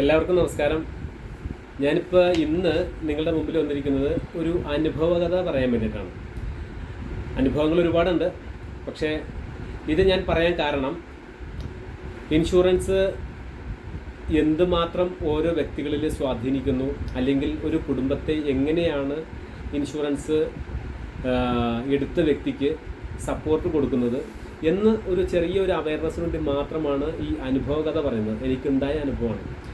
എല്ലാവർക്കും നമസ്കാരം. ഞാനിപ്പോൾ ഇന്ന് നിങ്ങളുടെ മുമ്പിൽ വന്നിരിക്കുന്നത് ഒരു അനുഭവകഥ പറയാൻ വേണ്ടിയിട്ടാണ്. അനുഭവങ്ങൾ ഒരുപാടുണ്ട്. പക്ഷേ ഇത് ഞാൻ പറയാൻ കാരണം ഇൻഷുറൻസ് എന്തുമാത്രം ഓരോ വ്യക്തികളിൽ സ്വാധീനിക്കുന്നു അല്ലെങ്കിൽ ഒരു കുടുംബത്തെ എങ്ങനെയാണ് ഇൻഷുറൻസ് എടുത്ത വ്യക്തിക്ക് സപ്പോർട്ട് കൊടുക്കുന്നത് എന്ന് ഒരു ചെറിയൊരു അവയർനെസ്സിന് വേണ്ടി മാത്രമാണ് ഈ അനുഭവകഥ പറയുന്നത്. എനിക്കുണ്ടായ അനുഭവമാണ്.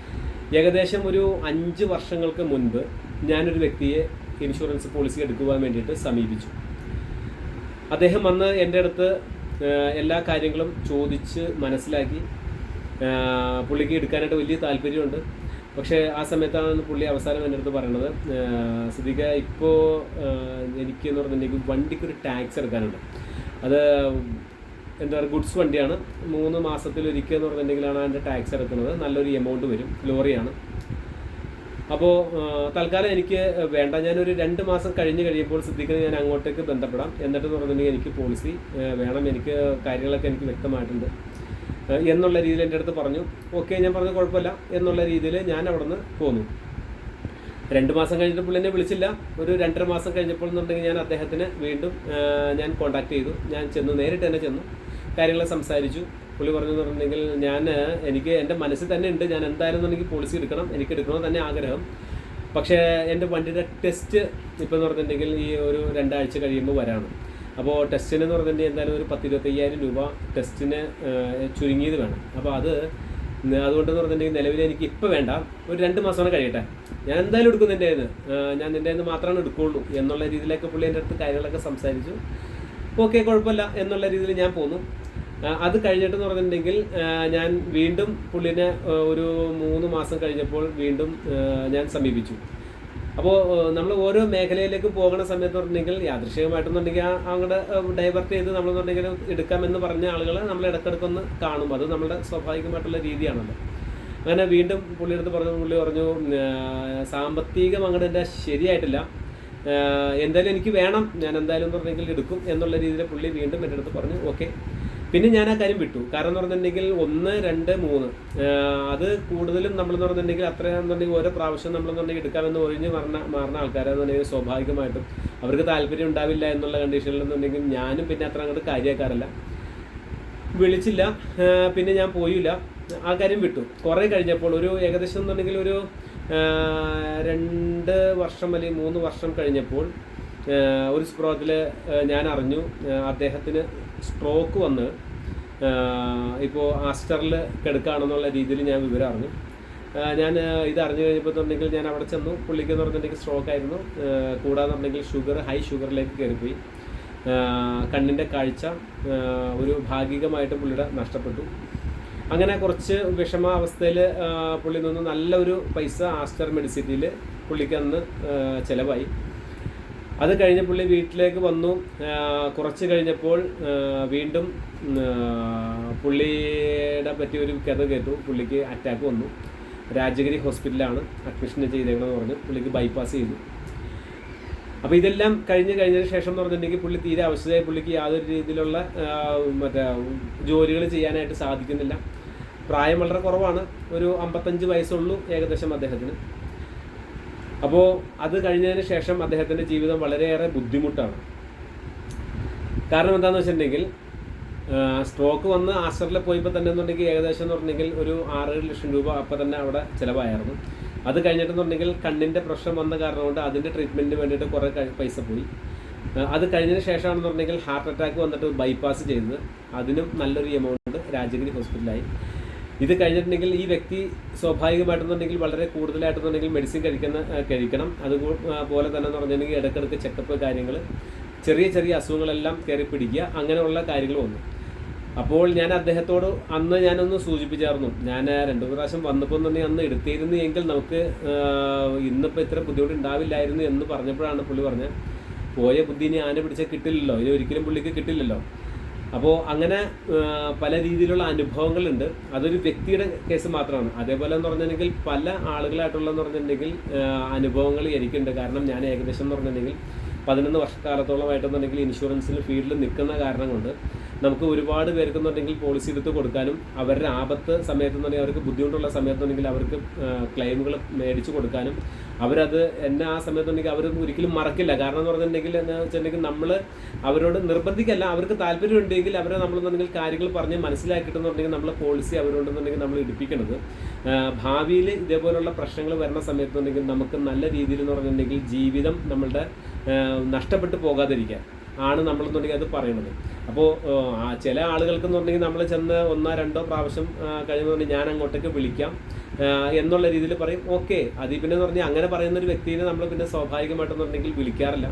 ഏകദേശം ഒരു അഞ്ച് വർഷങ്ങൾക്ക് മുൻപ് ഞാനൊരു വ്യക്തിയെ ഇൻഷുറൻസ് പോളിസി എടുക്കുവാൻ വേണ്ടിയിട്ട് സമീപിച്ചു. അദ്ദേഹം വന്ന് എന്റെ അടുത്ത് എല്ലാ കാര്യങ്ങളും ചോദിച്ച് മനസ്സിലാക്കി. പുള്ളിക്ക് എടുക്കാനായിട്ട് വലിയ താല്പര്യമുണ്ട്. പക്ഷേ ആ സമയത്താണ് പുള്ളി അവസാനം എന്റെ അടുത്ത് പറയണത് സിദ്ദിഖ ഇപ്പോൾ എനിക്ക് എന്ന് പറഞ്ഞിട്ടുണ്ടെങ്കിൽ വണ്ടിക്കൊരു ടാക്സ് എടുക്കാനുണ്ട്. അത് എന്താ പറയുക ഗുഡ്സ് വണ്ടിയാണ്. മൂന്ന് മാസത്തിൽ മാസത്തിലൊരിക്കൽ എന്ന് പറഞ്ഞിട്ടുണ്ടെങ്കിലാണ് അതിന്റെ ടാക്സ് എടുക്കുന്നത്. നല്ലൊരു എമൗണ്ട് വരും. ലോറിയാണ്. അപ്പോൾ തൽക്കാലം എനിക്ക് വേണ്ട. ഞാനൊരു രണ്ട് മാസം കഴിഞ്ഞ് കഴിയുമ്പോൾ സിദ്ധിക്കുന്നത് ഞാൻ അങ്ങോട്ടേക്ക് ബന്ധപ്പെടാം. എന്നിട്ട് എന്ന് പറഞ്ഞിട്ടുണ്ടെങ്കിൽ എനിക്ക് പോളിസി വേണം. എനിക്ക് കാര്യങ്ങളൊക്കെ എനിക്ക് വ്യക്തമായിട്ടുണ്ട്. എന്നുള്ള രീതിയിൽ എന്റെ അടുത്ത് പറഞ്ഞു. ഓക്കെ ഞാൻ പറഞ്ഞു കുഴപ്പമില്ല. എന്നുള്ള രീതിയിൽ ഞാൻ അവിടെ നിന്ന് പോന്നു. രണ്ട് മാസം കഴിഞ്ഞിട്ട് പുള്ളി എന്നെ വിളിച്ചില്ല. ഒരു രണ്ടര മാസം കഴിഞ്ഞപ്പോൾ എന്നുണ്ടെങ്കിൽ ഞാൻ അദ്ദേഹത്തിന് വീണ്ടും ഞാൻ കോൺടാക്ട് ചെയ്തു. ഞാൻ ചെന്നു. നേരിട്ട് തന്നെ ചെന്നു. കാര്യങ്ങൾ സംസാരിച്ചു. പുള്ളി പറഞ്ഞു പറഞ്ഞിട്ടുണ്ടെങ്കിൽ ഞാൻ എനിക്ക് എന്റെ മനസ്സിൽ തന്നെ ഉണ്ട്. ഞാൻ എന്തായാലും എനിക്ക് പോളിസി എടുക്കണം. എനിക്ക് എടുക്കണമെന്ന് തന്നെ ആഗ്രഹം. പക്ഷേ എന്റെ വണ്ടിയുടെ ടെസ്റ്റ് ഇപ്പോൾ എന്ന് പറഞ്ഞിട്ടുണ്ടെങ്കിൽ ഈ ഒരു രണ്ടാഴ്ച കഴിയുമ്പോൾ വരാണ്. അപ്പോൾ ടെസ്റ്റിന് എന്ന് പറഞ്ഞിട്ടുണ്ടെങ്കിൽ എന്തായാലും ഒരു പത്ത് ഇരുപത്തയ്യായിരം രൂപ ടെസ്റ്റിന് ചുരുങ്ങിയത് വേണം. അപ്പോൾ അത് അതുകൊണ്ടെന്ന് പറഞ്ഞിട്ടുണ്ടെങ്കിൽ നിലവിൽ എനിക്ക് ഇപ്പോൾ വേണ്ട. ഒരു രണ്ട് മാസമാണ് കഴിയട്ടെ. ഞാൻ എന്തായാലും എടുക്കും ഞാൻ നിന്റെ നിന്ന് മാത്രമാണ് എടുക്കുകയുള്ളൂ എന്നുള്ള രീതിയിലൊക്കെ പുള്ളി എന്റെ അടുത്ത് കാര്യങ്ങളൊക്കെ സംസാരിച്ചു. ഓക്കെ കുഴപ്പമില്ല എന്നുള്ള രീതിയിൽ ഞാൻ പോന്നു. അത് കഴിഞ്ഞിട്ടെന്ന് പറഞ്ഞിട്ടുണ്ടെങ്കിൽ ഞാൻ വീണ്ടും പുള്ളിനെ ഒരു മൂന്ന് മാസം കഴിഞ്ഞപ്പോൾ വീണ്ടും ഞാൻ സമീപിച്ചു. അപ്പോൾ നമ്മൾ ഓരോ മേഖലയിലേക്ക് പോകുന്ന സമയത്ത് പറഞ്ഞിട്ടുണ്ടെങ്കിൽ യാദൃശികമായിട്ടെന്നുണ്ടെങ്കിൽ അങ്ങോട്ട് ഡൈവേർട്ട് ചെയ്ത് നമ്മളെന്നുണ്ടെങ്കിൽ എടുക്കാമെന്ന് പറഞ്ഞ ആളുകളെ നമ്മൾ ഇടക്കിടക്കൊന്ന് കാണും. അത് നമ്മുടെ സ്വാഭാവികമായിട്ടുള്ള രീതിയാണല്ലോ. അങ്ങനെ വീണ്ടും പുള്ളിയെടുത്ത് പറഞ്ഞു പുള്ളി പറഞ്ഞു സാമ്പത്തികം അങ്ങോട്ട് എന്റെ ശരിയായിട്ടില്ല. എന്തായാലും എനിക്ക് വേണം. ഞാൻ എന്തായാലും പറഞ്ഞെങ്കിൽ എടുക്കും എന്നുള്ള രീതിയിൽ പുള്ളി വീണ്ടും എന്റെ അടുത്ത് പറഞ്ഞു ഓക്കെ. പിന്നെ ഞാൻ ആ കാര്യം വിട്ടു. കാരണം എന്ന് പറഞ്ഞിട്ടുണ്ടെങ്കിൽ ഒന്ന് രണ്ട് മൂന്ന്. അത് കൂടുതലും നമ്മളെന്ന് പറഞ്ഞിട്ടുണ്ടെങ്കിൽ അത്രയാണെന്നുണ്ടെങ്കിൽ ഓരോ പ്രാവശ്യം നമ്മളെന്നുണ്ടെങ്കിൽ എടുക്കാമെന്ന് ഒഴിഞ്ഞ് മാറുന്ന മാറുന്ന ആൾക്കാരെന്നുണ്ടെങ്കിൽ സ്വാഭാവികമായിട്ടും അവർക്ക് താല്പര്യം ഉണ്ടാവില്ല എന്നുള്ള കണ്ടീഷനിൽ എന്നുണ്ടെങ്കിൽ ഞാനും പിന്നെ അത്ര അങ്ങോട്ട് കാര്യമാക്കാറില്ല വിളിച്ചില്ല. പിന്നെ ഞാൻ പോയില്ല. ആ കാര്യം വിട്ടു. കുറേ കഴിഞ്ഞപ്പോൾ ഒരു ഏകദേശം എന്നുണ്ടെങ്കിൽ ഒരു രണ്ട് വർഷം അല്ലെങ്കിൽ മൂന്ന് വർഷം കഴിഞ്ഞപ്പോൾ ഒരു സ്പ്രോത്തിൽ ഞാൻ അറിഞ്ഞു. അദ്ദേഹത്തിന് സ്ട്രോക്ക് വന്ന് ഇപ്പോൾ ആസ്റ്ററിൽ കിടക്കുകയാണെന്നുള്ള രീതിയിൽ ഞാൻ വിവരം അറിഞ്ഞു. ഞാൻ ഇത് അറിഞ്ഞു കഴിഞ്ഞപ്പോഴത്തുണ്ടെങ്കിൽ ഞാൻ അവിടെ ചെന്നു. പുള്ളിക്ക് എന്ന് പറഞ്ഞിട്ടുണ്ടെങ്കിൽ സ്ട്രോക്ക് ആയിരുന്നു. പറഞ്ഞിട്ടുണ്ടെങ്കിൽ ഷുഗർ ഹൈ ഷുഗറിലേക്ക് കയറിപ്പോയി. കണ്ണിന്റെ കാഴ്ച ഒരു ഭാഗികമായിട്ട് പുള്ളിയുടെ നഷ്ടപ്പെട്ടു. അങ്ങനെ കുറച്ച് വിഷമാവസ്ഥയിൽ പുള്ളി നിന്ന് നല്ലൊരു പൈസ ആസ്റ്റർ മെഡിസിറ്റിയിൽ പുള്ളിക്ക് അന്ന് ചിലവായി. അത് കഴിഞ്ഞ പുള്ളി വീട്ടിലേക്ക് വന്നു. കുറച്ച് കഴിഞ്ഞപ്പോൾ വീണ്ടും പുള്ളിയുടെ പറ്റി ഒരു കഥ കേട്ടു. പുള്ളിക്ക് അറ്റാക്ക് വന്നു. രാജഗിരി ഹോസ്പിറ്റലാണ് അഡ്മിഷൻ ചെയ്തേക്കണമെന്ന് പറഞ്ഞു പുള്ളിക്ക് ബൈപ്പാസ് ചെയ്തു. അപ്പോൾ ഇതെല്ലാം കഴിഞ്ഞ് കഴിഞ്ഞതിന് ശേഷം എന്ന് പറഞ്ഞിട്ടുണ്ടെങ്കിൽ പുള്ളി തീരെ അവശതയായി. പുള്ളിക്ക് യാതൊരു രീതിയിലുള്ള മറ്റേ ജോലികൾ ചെയ്യാനായിട്ട് സാധിക്കുന്നില്ല. പ്രായം വളരെ കുറവാണ്. ഒരു അമ്പത്തഞ്ച് വയസ്സുള്ളൂ ഏകദേശം അദ്ദേഹത്തിന്. അപ്പോൾ അത് കഴിഞ്ഞതിന് ശേഷം അദ്ദേഹത്തിന്റെ ജീവിതം വളരെയേറെ ബുദ്ധിമുട്ടാണ്. കാരണം എന്താണെന്ന് വെച്ചിട്ടുണ്ടെങ്കിൽ സ്ട്രോക്ക് വന്ന് ആസ്റ്ററിൽ പോയപ്പോൾ തന്നെ എന്നുണ്ടെങ്കിൽ ഏകദേശം എന്ന് പറഞ്ഞെങ്കിൽ ഒരു ആറ് ലക്ഷം രൂപ അപ്പം തന്നെ അവിടെ ചിലവായിരുന്നു. അത് കഴിഞ്ഞിട്ടെന്നുണ്ടെങ്കിൽ കണ്ണിന്റെ പ്രശ്നം വന്ന കാരണം കൊണ്ട് അതിന്റെ ട്രീറ്റ്മെന്റിന് വേണ്ടിയിട്ട് കുറേ പൈസ പോയി. അത് കഴിഞ്ഞതിന് ശേഷമാണെന്നുണ്ടെങ്കിൽ ഹാർട്ട് അറ്റാക്ക് വന്നിട്ട് ബൈപ്പാസ് ചെയ്തത് അതിനും നല്ലൊരു എമൗണ്ട് രാജഗിരി ഹോസ്പിറ്റലായി ഇത് കഴിഞ്ഞിട്ടുണ്ടെങ്കിൽ ഈ വ്യക്തി സ്വാഭാവികമായിട്ടെന്നുണ്ടെങ്കിൽ വളരെ കൂടുതലായിട്ടെന്നുണ്ടെങ്കിൽ മെഡിസിൻ കഴിക്കുന്ന കഴിക്കണം. അതുപോലെ തന്നെ എന്ന് പറഞ്ഞിട്ടുണ്ടെങ്കിൽ ഇടയ്ക്കിടയ്ക്ക് ചെക്കപ്പ് കാര്യങ്ങൾ ചെറിയ ചെറിയ അസുഖങ്ങളെല്ലാം കയറി പിടിക്കുക അങ്ങനെയുള്ള കാര്യങ്ങൾ വന്നു. അപ്പോൾ ഞാൻ അദ്ദേഹത്തോട് അന്ന് ഞാനൊന്ന് സൂചിപ്പിച്ചായിരുന്നു. ഞാൻ രണ്ടു പ്രാവശ്യം വന്നപ്പോൾ തന്നെ അന്ന് എടുത്തിരുന്നു എങ്കിൽ നമുക്ക് ഇന്നിപ്പോൾ ഇത്ര ബുദ്ധിമുട്ട് ഉണ്ടാവില്ലായിരുന്നു എന്ന് പറഞ്ഞപ്പോഴാണ് പുള്ളി പറഞ്ഞത് പോയ ബുദ്ധി ഇനി ആന പിടിച്ചാൽ കിട്ടില്ലല്ലോ. ഇത് ഒരിക്കലും പുള്ളിക്ക് കിട്ടില്ലല്ലോ. അപ്പോൾ അങ്ങനെ പല രീതിയിലുള്ള അനുഭവങ്ങളുണ്ട്. അതൊരു വ്യക്തിയുടെ കേസ് മാത്രമാണ്. അതേപോലെ എന്ന് പറഞ്ഞിട്ടുണ്ടെങ്കിൽ പല ആളുകളായിട്ടുള്ളതെന്ന് പറഞ്ഞിട്ടുണ്ടെങ്കിൽ അനുഭവങ്ങൾ എനിക്കുണ്ട്. കാരണം ഞാൻ ഏകദേശം എന്ന് പറഞ്ഞിട്ടുണ്ടെങ്കിൽ പതിനൊന്ന് വർഷക്കാലത്തോളമായിട്ടെന്നുണ്ടെങ്കിൽ ഇൻഷുറൻസിൽ ഫീൽഡിൽ നിൽക്കുന്ന കാരണം കൊണ്ട് നമുക്ക് ഒരുപാട് പേർക്ക് എന്നുണ്ടെങ്കിൽ പോളിസി എടുത്ത് കൊടുക്കാനും അവരുടെ ആപത്ത് സമയത്തെന്നുണ്ടെങ്കിൽ അവർക്ക് ബുദ്ധിമുട്ടുള്ള സമയത്തുണ്ടെങ്കിൽ അവർക്ക് ക്ലെയിമുകൾ മേടിച്ചു കൊടുക്കാനും അവരത് എന്നെ ആ സമയത്തുണ്ടെങ്കിൽ അവർ ഒരിക്കലും മറക്കില്ല. കാരണം എന്ന് പറഞ്ഞിട്ടുണ്ടെങ്കിൽ എന്താ വെച്ചിട്ടുണ്ടെങ്കിൽ നമ്മൾ അവരോട് നിർബന്ധിക്കല്ല. അവർക്ക് താല്പര്യം ഉണ്ടെങ്കിൽ അവരെ നമ്മളെന്നുണ്ടെങ്കിൽ കാര്യങ്ങൾ പറഞ്ഞ് മനസ്സിലാക്കിയിട്ടുണ്ടെങ്കിൽ നമ്മൾ പോളിസി അവരോടെന്നുണ്ടെങ്കിൽ നമ്മൾ ഇടിപ്പിക്കണത്. ഭാവിയിൽ ഇതേപോലുള്ള പ്രശ്നങ്ങൾ വരുന്ന സമയത്തുണ്ടെങ്കിൽ നമുക്ക് നല്ല രീതിയിൽ എന്ന് പറഞ്ഞിട്ടുണ്ടെങ്കിൽ ജീവിതം നമ്മളുടെ നഷ്ടപ്പെട്ടു പോകാതിരിക്കാൻ. ആണ് നമ്മളെന്നുണ്ടെങ്കിൽ അത് പറയുന്നത്. അപ്പോൾ ചില ആളുകൾക്ക് പറഞ്ഞെങ്കിൽ നമ്മൾ ചെന്ന് ഒന്നോ രണ്ടോ പ്രാവശ്യം കഴിയുന്നുണ്ടെങ്കിൽ ഞാൻ അങ്ങോട്ടേക്ക് വിളിക്കാം എന്നുള്ള രീതിയിൽ പറയും ഓക്കെ. അതിൽ പിന്നെ എന്ന് പറഞ്ഞാൽ അങ്ങനെ പറയുന്ന ഒരു വ്യക്തിനെ നമ്മൾ പിന്നെ സ്വാഭാവികമായിട്ടെന്നുണ്ടെങ്കിൽ വിളിക്കാറില്ല.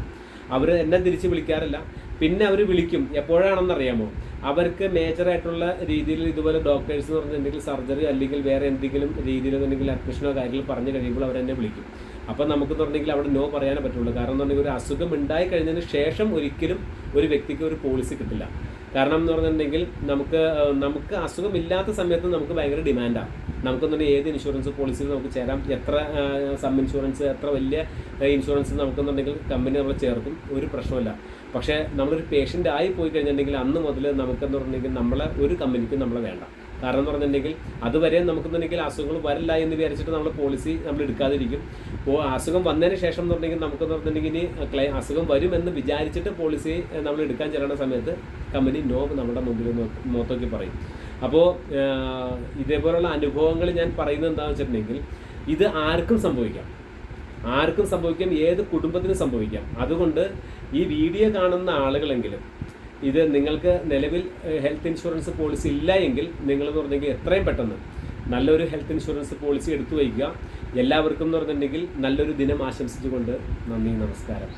അവർ എന്നെ തിരിച്ച് വിളിക്കാറില്ല. പിന്നെ അവർ വിളിക്കും. എപ്പോഴാണെന്നറിയാമോ അവർക്ക് മേജറായിട്ടുള്ള രീതിയിൽ ഇതുപോലെ ഡോക്ടേഴ്സ് എന്ന് പറഞ്ഞിട്ടുണ്ടെങ്കിൽ സർജറി അല്ലെങ്കിൽ വേറെ എന്തെങ്കിലും രീതിയിൽ അഡ്മിഷനോ കാര്യങ്ങൾ പറഞ്ഞു കഴിയുമ്പോൾ അവരെന്നെ വിളിക്കും. അപ്പം നമുക്ക് പറഞ്ഞെങ്കിൽ അവിടെ നോ പറയാനേ പറ്റുള്ളൂ. കാരണം എന്നുണ്ടെങ്കിൽ ഒരു അസുഖം ഉണ്ടായി കഴിഞ്ഞതിന് ശേഷം ഒരിക്കലും ഒരു വ്യക്തിക്ക് ഒരു പോളിസി കിട്ടില്ല. കാരണം എന്ന് പറഞ്ഞിട്ടുണ്ടെങ്കിൽ നമുക്ക് നമുക്ക് അസുഖമില്ലാത്ത സമയത്ത് നമുക്ക് ഭയങ്കര ഡിമാൻഡാണ് നമുക്കെന്നുണ്ടെങ്കിൽ ഏത് ഇൻഷുറൻസ് പോളിസിയിൽ നമുക്ക് ചേരാം? എത്ര സബ് ഇൻഷുറൻസ് എത്ര വലിയ ഇൻഷുറൻസ് നമുക്കെന്നുണ്ടെങ്കിൽ കമ്പനി നമ്മൾ ചേർക്കും? ഒരു പ്രശ്നമില്ല പക്ഷേ നമ്മളൊരു പേഷ്യന്റ് ആയി പോയി കഴിഞ്ഞിട്ടുണ്ടെങ്കിൽ അന്ന് മുതൽ നമുക്കെന്ന് പറഞ്ഞിട്ടുണ്ടെങ്കിൽ നമ്മളെ ഒരു കമ്പനിക്കും നമ്മളെ വേണ്ട. കാരണം എന്ന് പറഞ്ഞിട്ടുണ്ടെങ്കിൽ അതുവരെ നമുക്കെന്നുണ്ടെങ്കിൽ അസുഖങ്ങൾ വരില്ല എന്ന് വിചാരിച്ചിട്ട് നമ്മൾ പോളിസി നമ്മൾ എടുക്കാതിരിക്കും. അപ്പോൾ അസുഖം വന്നതിന് ശേഷം എന്ന് പറഞ്ഞിട്ടുണ്ടെങ്കിൽ നമുക്ക് പറഞ്ഞിട്ടുണ്ടെങ്കിൽ ക്ലൈ അസുഖം വരുമെന്ന് വിചാരിച്ചിട്ട് പോളിസി നമ്മൾ എടുക്കാൻ ചെല്ലുന്ന സമയത്ത് കമ്പനി നോ നമ്മുടെ മുമ്പിൽ നോക്കി പറയും. അപ്പോൾ ഇതേപോലുള്ള അനുഭവങ്ങൾ ഞാൻ പറയുന്നത് എന്താണെന്ന് വെച്ചിട്ടുണ്ടെങ്കിൽ ഇത് ആർക്കും സംഭവിക്കാം. ആർക്കും സംഭവിക്കാം ഏത് കുടുംബത്തിനും സംഭവിക്കാം. അതുകൊണ്ട് ഈ വീഡിയോ കാണുന്ന ആളുകളെങ്കിലും ഇത് നിങ്ങൾക്ക് നിലവിൽ ഹെൽത്ത് ഇൻഷുറൻസ് പോളിസി ഇല്ല എങ്കിൽ നിങ്ങളെന്ന് പറഞ്ഞെങ്കിൽ എത്രയും പെട്ടെന്ന് നല്ലൊരു ഹെൽത്ത് ഇൻഷുറൻസ് പോളിസി എടുത്തു വയ്ക്കുക. എല്ലാവർക്കും എന്ന് പറഞ്ഞിട്ടുണ്ടെങ്കിൽ നല്ലൊരു ദിനം ആശംസിച്ചുകൊണ്ട് നന്ദി നമസ്കാരം.